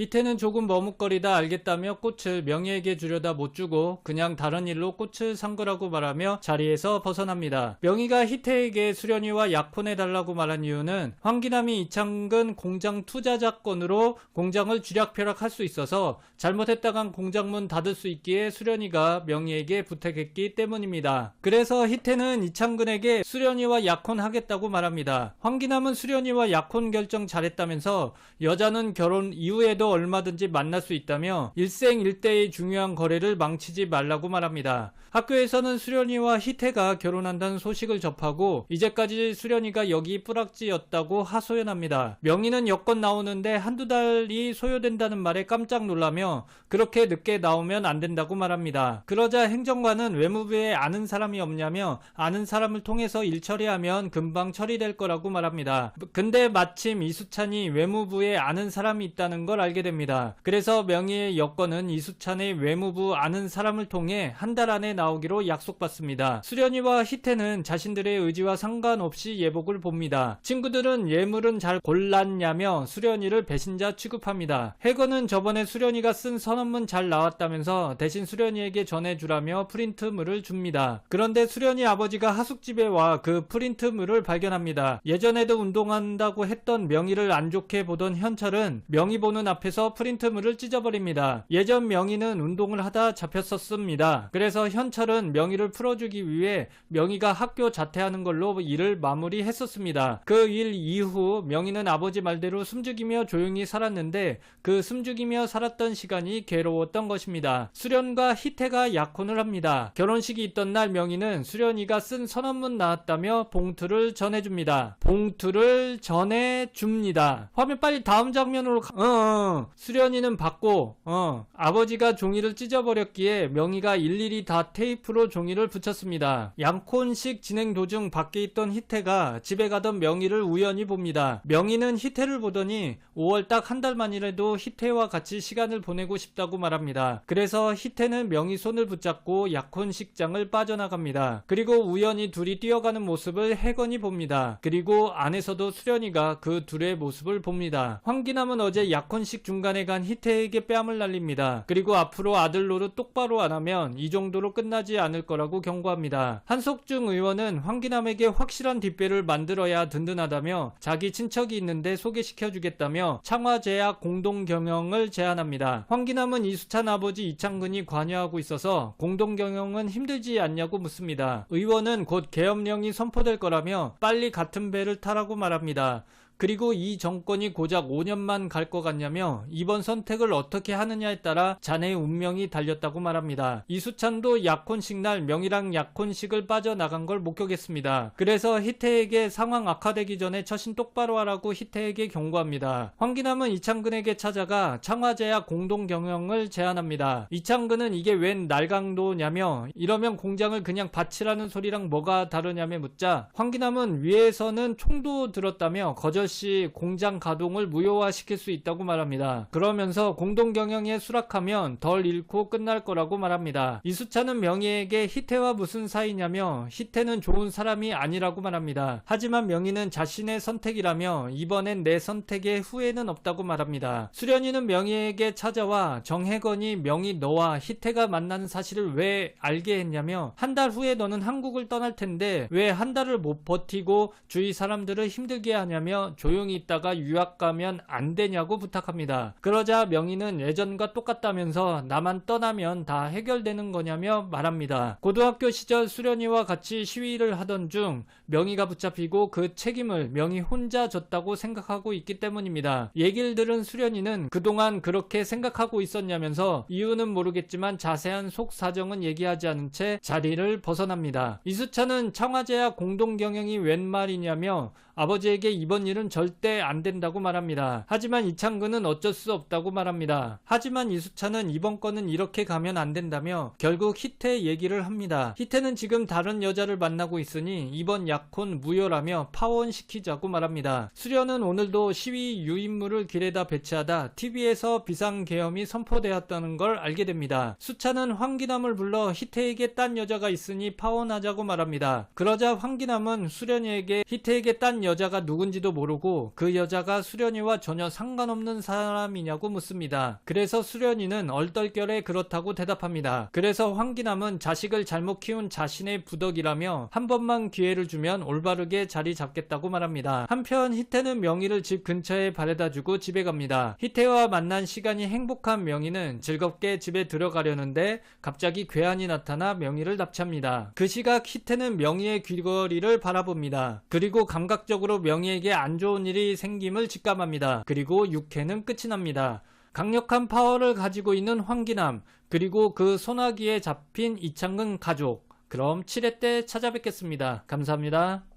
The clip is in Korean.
희태는 조금 머뭇거리다 알겠다며 꽃을 명희에게 주려다 못 주고 그냥 다른 일로 꽃을 산 거라고 말하며 자리에서 벗어납니다. 명희가 희태에게 수련이와 약혼해달라고 말한 이유는 황기남이 이창근 공장 투자자 건으로 공장을 쥐락펴락할 수 있어서 잘못했다간 공장문 닫을 수 있기에 수련이가 명희에게 부탁했기 때문입니다. 그래서 희태는 이창근에게 수련이와 약혼하겠다고 말합니다. 황기남은 수련이와 약혼 결정 잘했다면서 여자는 결혼 이후에도 얼마든지 만날 수 있다며 일생일대의 중요한 거래를 망치지 말라고 말합니다. 학교에서는 수련이와 희태가 결혼한다는 소식을 접하고 이제까지 수련이가 여기 뿌락지였다고 하소연합니다. 명희는 여권 나오는데 한두 달이 소요된다는 말에 깜짝 놀라며 그렇게 늦게 나오면 안 된다고 말합니다. 그러자 행정관은 외무부에 아는 사람이 없냐며 아는 사람을 통해서 일 처리하면 금방 처리될 거라고 말합니다. 근데 마침 이수찬이 외무부에 아는 사람이 있다는 걸 알게 됩니다. 그래서 명희의 여권은 이수찬의 외무부 아는 사람을 통해 한 달 안에 나오기로 약속받습니다. 수련이와 희태는 자신들의 의지와 상관없이 예복을 봅니다. 친구들은 예물은 잘 골랐냐며 수련이를 배신자 취급합니다. 해건은 저번에 수련이가 쓴 선언문 잘 나왔다면서 대신 수련이에게 전해주라며 프린트물을 줍니다. 그런데 수련이 아버지가 하숙집에 와 그 프린트물을 발견합니다. 예전에도 운동한다고 했던 명의를 안 좋게 보던 현철은 명의 보는 앞 에서 프린트물을 찢어버립니다. 예전 명의는 운동을 하다 잡혔었습니다. 그래서 현철은 명의를 풀어주기 위해 명의가 학교 자퇴하는 걸로 일을 마무리했었습니다. 그 일 이후 명의는 아버지 말대로 숨죽이며 조용히 살았는데 그 숨죽이며 살았던 시간이 괴로웠던 것입니다. 수련과 희태가 약혼을 합니다. 결혼식이 있던 날 명의는 수련이가 쓴 선언문 나왔다며 봉투를 전해줍니다. 봉투를 전해줍니다. 화면 빨리 다음 장면으로 가... 어, 어. 수련이는 받고 어, 아버지가 종이를 찢어버렸기에 명의가 일일이 다 테이프로 종이를 붙였습니다. 양콘식 진행 도중 밖에 있던 희태가 집에 가던 명의를 우연히 봅니다. 명의는 희태를 보더니 5월 딱 한 달 만이라도 희태와 같이 시간을 보내고 싶다고 말합니다. 그래서 희태는 명의 손을 붙잡고 약혼식장을 빠져나갑니다. 그리고 우연히 둘이 뛰어가는 모습을 해건이 봅니다. 그리고 안에서도 수련이가 그 둘의 모습을 봅니다. 황기남은 어제 약혼식 중간에 간 희태에게 뺨을 날립니다. 그리고 앞으로 아들 노릇 똑바로 안 하면 이 정도로 끝나지 않을 거라고 경고합니다. 한석중 의원은 황기남에게 확실한 뒷배를 만들어야 든든하다며 자기 친척이 있는데 소개시켜주겠다며 창화제약 공동 경영을 제안합니다. 황기남은 이수찬 아버지 이창근이 관여하고 있어서 공동 경영은 힘들지 않냐고 묻습니다. 의원은 곧 계엄령이 선포될 거라며 빨리 같은 배를 타라고 말합니다. 그리고 이 정권이 고작 5년만 갈 것 같냐며 이번 선택을 어떻게 하느냐에 따라 자네의 운명이 달렸다고 말합니다. 이수찬도 약혼식 날 명희랑 약혼식을 빠져나간 걸 목격했습니다. 그래서 희태에게 상황 악화되기 전에 처신 똑바로 하라고 희태에게 경고합니다. 황기남은 이창근에게 찾아가 창화제약 공동 경영을 제안합니다. 이창근은 이게 웬 날강도냐며 이러면 공장을 그냥 바치라는 소리랑 뭐가 다르냐며 묻자 황기남은 위에서는 총도 들었다며 거절 시 공장 가동을 무효화시킬 수 있다고 말합니다. 그러면서 공동 경영에 수락하면 덜 잃고 끝날 거라고 말합니다. 이수찬은 명희에게 희태와 무슨 사이냐며 희태는 좋은 사람이 아니라고 말합니다. 하지만 명희는 자신의 선택이라며 이번엔 내 선택에 후회는 없다고 말합니다. 수련이는 명희에게 찾아와 정혜건이 명희 너와 희태가 만나는 사실을 왜 알게 했냐며 한 달 후에 너는 한국을 떠날 텐데 왜 한 달을 못 버티고 주위 사람들을 힘들게 하냐며 조용히 있다가 유학 가면 안 되냐고 부탁합니다. 그러자 명희는 예전과 똑같다면서 나만 떠나면 다 해결되는 거냐며 말합니다. 고등학교 시절 수련이와 같이 시위를 하던 중 명희가 붙잡히고 그 책임을 명희 혼자 졌다고 생각하고 있기 때문입니다. 얘기를 들은 수련이는 그동안 그렇게 생각하고 있었냐면서 이유는 모르겠지만 자세한 속 사정은 얘기하지 않은 채 자리를 벗어납니다. 이수찬은 청와제약 공동경영이 웬 말이냐며 아버지에게 이번 일은 절대 안 된다고 말합니다. 하지만 이창근은 어쩔 수 없다고 말합니다. 하지만 이수찬은 이번 건은 이렇게 가면 안 된다며 결국 희태 얘기를 합니다. 희태는 지금 다른 여자를 만나고 있으니 이번 약혼 무효라며 파원시키자고 말합니다. 수련은 오늘도 시위 유인물을 길에다 배치하다 TV에서 비상계엄이 선포되었다는 걸 알게 됩니다. 수찬은 황기남을 불러 희태에게 딴 여자가 있으니 파원하자고 말합니다. 그러자 황기남은 수련이에게 희태에게 딴 여자가 누군지도 모르 모르고 그 여자가 수련이와 전혀 상관없는 사람이냐고 묻습니다. 그래서 수련이는 얼떨결에 그렇다고 대답합니다. 그래서 황기남은 자식을 잘못 키운 자신의 부덕이라며 한 번만 기회를 주면 올바르게 자리 잡겠다고 말합니다. 한편 희태는 명희를 집 근처에 바래다주고 집에 갑니다. 희태와 만난 시간이 행복한 명희는 즐겁게 집에 들어가려는데 갑자기 괴한이 나타나 명희를 납치합니다. 그 시각 희태는 명희의 귀걸이를 바라봅니다. 그리고 감각적으로 명희에게 안 좋은 일이 생김을 직감합니다. 그리고 6회는 끝이 납니다. 강력한 파워를 가지고 있는 황기남, 그리고 그 소나기에 잡힌 이창근 가족. 그럼 7회 때 찾아뵙겠습니다. 감사합니다.